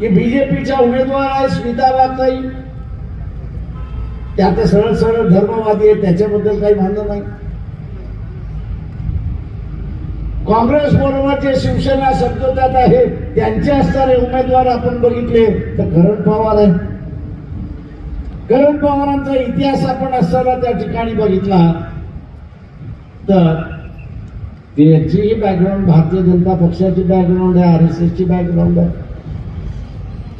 की बीजेपीच्या उमेदवार आहे स्मिता वाघताई त्या तर सरळ सरळ धर्मवादी आहे त्याच्याबद्दल काही म्हणणं नाही. काँग्रेस बरोबर जे शिवसेना समजवतात आहे त्यांचे असणारे उमेदवार आपण बघितले तर करण पवार आहे. करण पवारांचा इतिहास आपण असताना त्या ठिकाणी बघितला. तर त्यांचीही बॅकग्राऊंड भारतीय जनता पक्षाची बॅकग्राऊंड आहे आर एस एसची बॅकग्राऊंड आहे.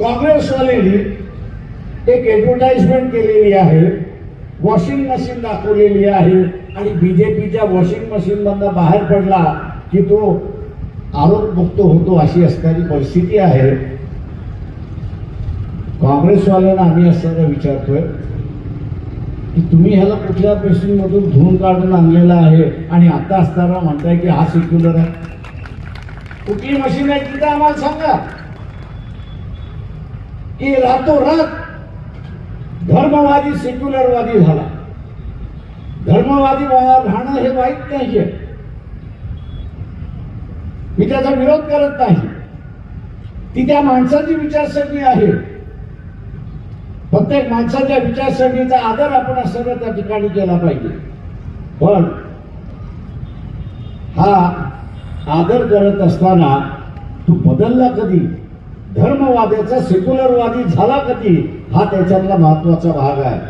काँग्रेसवाल्यांनी एक ऍडव्हर्टाइजमेंट केलेली आहे. वॉशिंग मशीन दाखवलेली आहे. आणि बी जे पीच्या वॉशिंग मशीनमधनं बाहेर पडला की तो आरोपमुक्त होतो अशी असणारी परिस्थिती आहे. काँग्रेसवाल्यांना आम्ही असताना विचारतोय की तुम्ही ह्याला कुठल्या मशीन धुवून काढून आणलेला आहे? आणि आता असताना म्हणताय की हा सेक्युलर आहे. कुठली मशीन आहे तिथं आम्हाला सांगा. की रातोरात धर्मवादी सेक्युलरवादी झाला. धर्मवादी राहणं हे वाईट नाहीये. मी त्याचा विरोध करत नाही. ती त्या माणसाची विचारसरणी आहे. प्रत्येक माणसाच्या विचारसरणीचा आदर आपण सर्व त्या ठिकाणी केला पाहिजे. पण हा आदर करत असताना तू बदलला कधी? धर्मवाद्याचा सेक्युलरवादी झाला कधी हा त्याच्यातला महत्त्वाचा भाग आहे.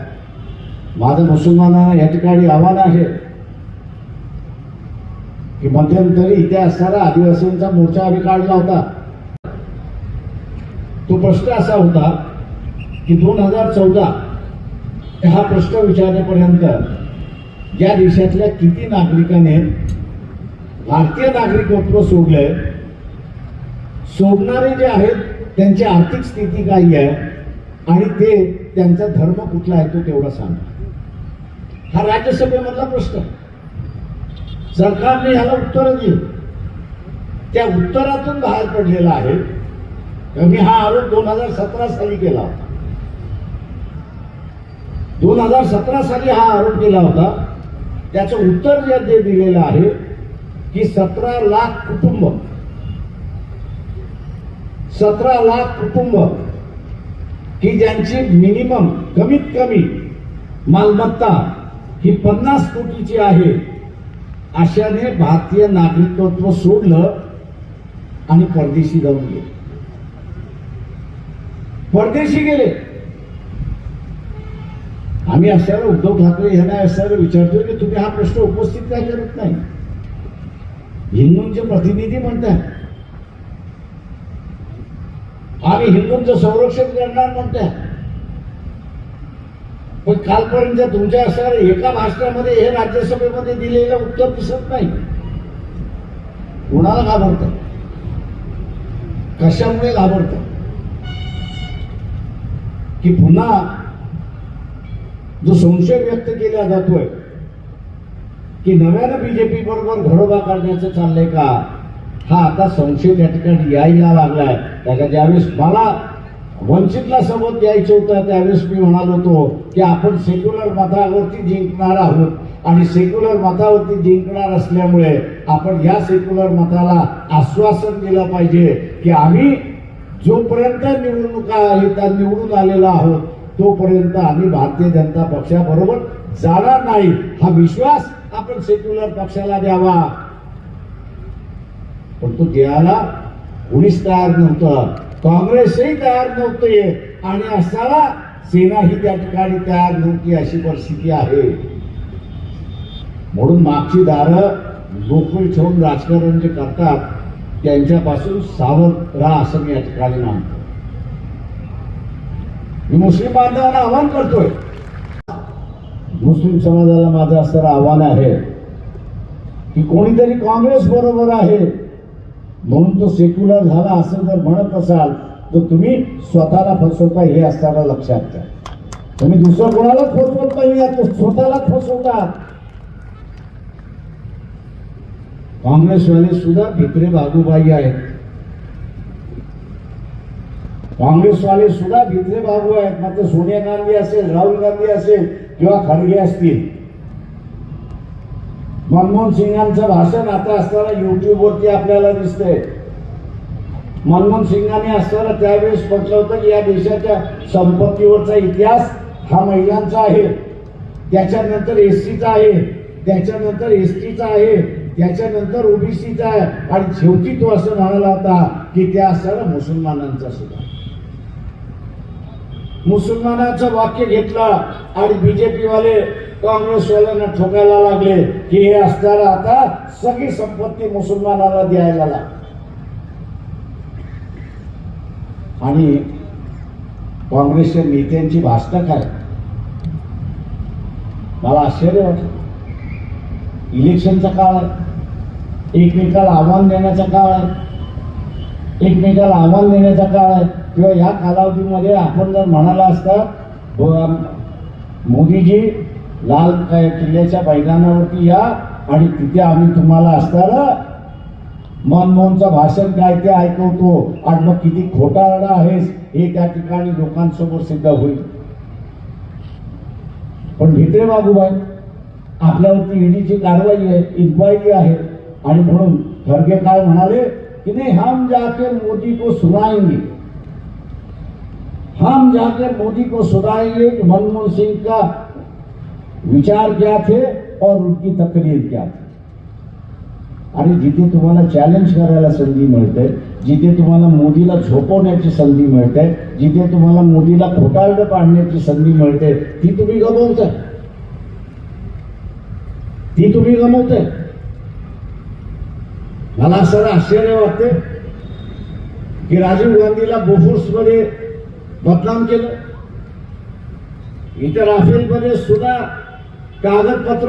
माझं मुसलमानांना या ठिकाणी आव्हान आहे की मध्यंतरी इथे असणारा आदिवासींचा मोर्चा आम्ही काढला होता. तो प्रश्न असा होता की दोन हजार चौदा हा प्रश्न विचारण्यापर्यंत या देशातल्या किती नागरिकाने भारतीय नागरिकत्व सोडलंय सोडणारे जे आहेत त्यांची आर्थिक स्थिती काय आहे आणि ते त्यांचा धर्म कुठला आहे तो तेवढा सांगा. हा राज्यसभेमधला प्रश्न. सरकारने ह्याला उत्तर दिली. त्या उत्तरातून बाहेर पडलेला आहे. मी हा आरोप दोन हजार सतरा साली केला होता. दोन हजार सतरा साली हा आरोप केला होता. त्याचं उत्तर जे दिलेलं आहे की सतरा लाख कुटुंब सतरा लाख कुटुंब की ज्यांची मिनिमम कमीत कमी मालमत्ता ही पन्नास कोटीची आहे अशाने भारतीय नागरिकत्व सोडलं आणि परदेशी जाऊन गेले. परदेशी गेले. आम्ही अशाला उद्धव ठाकरे यांना असायला विचारतोय की तुम्ही हा प्रश्न उपस्थित काय करत नाही? हिंदूंचे प्रतिनिधी म्हणताय आम्ही हिंदूंचं संरक्षण करणार म्हणताय पण कालपर्यंत तुमच्या असणाऱ्या एका भाषणामध्ये हे राज्यसभेमध्ये दिलेलं उत्तर दिसत नाही. कोणाला घाबरत? कशामुळे घाबरत? की पुन्हा जो संशय व्यक्त केला जातोय की नव्यानं बीजेपी बरोबर घरोबा करण्याचं चाललंय का? हा आता संशय त्या ठिकाणी यायला लागलाय. त्याच्या ज्यावेळेस मला वंचितला सोबत यायचं होतं त्यावेळेस मी म्हणालो होतो की आपण सेक्युलर मतावरती जिंकणार आहोत. आणि सेक्युलर मतावरती जिंकणार असल्यामुळे आपण या सेक्युलर मताला आश्वासन दिलं पाहिजे की आम्ही जोपर्यंत निवडणुका आहेत निवडून आलेला आहोत तोपर्यंत आम्ही भारतीय जनता पक्षाबरोबर जाणार नाही. हा विश्वास आपण सेक्युलर पक्षाला द्यावा. पण तो देवाला कोणीच तयार नव्हतं. काँग्रेसही तयार नव्हते. आणि असताना सेनाही त्या ठिकाणी तयार नव्हती अशी परिस्थिती आहे. म्हणून मागची दारं मोकळी ठेवून राजकारण जे करतात त्यांच्यापासून सावध राहा असं मी या ठिकाणी मानतो. मी मुस्लिम बांधवांना आव्हान करतोय. मुस्लिम समाजाला माझं असणारं आव्हान आहे की कोणीतरी काँग्रेस बरोबर आहे. म्हणून तो सेक्युलर झाला असं जर म्हणत असाल तर तुम्ही स्वतःला फसवता हे असताना लक्षात घ्या तुम्ही दुसरं कोणालाच फसवत नाही स्वतःला तो स्वतःलाच फसवतात काँग्रेसवाले सुद्धा भित्रे बाबूबाई आहेत. काँग्रेसवाले सुद्धा भित्रे बाबू आहेत मात्र सोनिया गांधी असेल राहुल गांधी असेल किंवा खडगे असतील. मनमोहन सिंगांचं भाषण आता असताना युट्यूबवरती आपल्याला दिसतंय. मनमोहन सिंगाने असताना त्यावेळेस म्हटलं होतं की या देशाच्या संपत्तीवरचा इतिहास हा महिलांचा आहे. त्याच्यानंतर एस सीचा आहे त्याच्यानंतर एस टीचा आहे त्याच्यानंतर ओबीसीचा आहे. आणि शेवटी तो असं म्हणाला होता की त्या असताना मुसलमानांचा सुद्धा. मुसलमानाचं वाक्य घेतलं आणि बीजेपीवाले काँग्रेसवाल्यांना ठोकायला लागले. की हे असताना आता सगळी संपत्ती मुसलमानाला द्यायला लागली. आणि काँग्रेसच्या नेत्यांची भाषणं काय? मला आश्चर्य वाटत इलेक्शनचा काळ आहे. एकमेकाला आव्हान देण्याचा काळ आहे. एकमेकाला आव्हान देण्याचा काळ आहे. किंवा या कालावधीमध्ये आपण जर म्हणाला असता हो, मोदीजी लाल किल्ल्याच्या मैदानावरती या आणि तिथे आम्ही तुम्हाला असताना मनमोहनचं भाषण काय ते ऐकवतो. आणि मग किती खोटारडा आहेस हे त्या ठिकाणी लोकांसमोर सिद्ध होईल. पण भित्रे बाबूबाई आपल्यावरती ईडीची कारवाई आहे इन्क्वायरी आहे. आणि म्हणून खरगे काय म्हणाले की नाही हम जाके मोदी को सुनाएंगे. हम जाके मोदी को सुनाएंगे मनमोहन सिंग का विचार क्या थे और उनकी तकरीर क्या थी? आणि जिथे तुम्हाला चॅलेंज करायला संधी मिळते जिथे तुम्हाला मोदीला झोपवण्याची संधी मिळते जिथे तुम्हाला मोदीला खोटारडं पाडण्याची संधी मिळते ती तुम्ही गमवताय. ती तुम्ही गमवताय. मला असं आश्चर्य वाटते की राजीव गांधीला बोफोर्समध्ये बदनाम केलं. इतर राफेल मध्ये सुद्धा कागदपत्र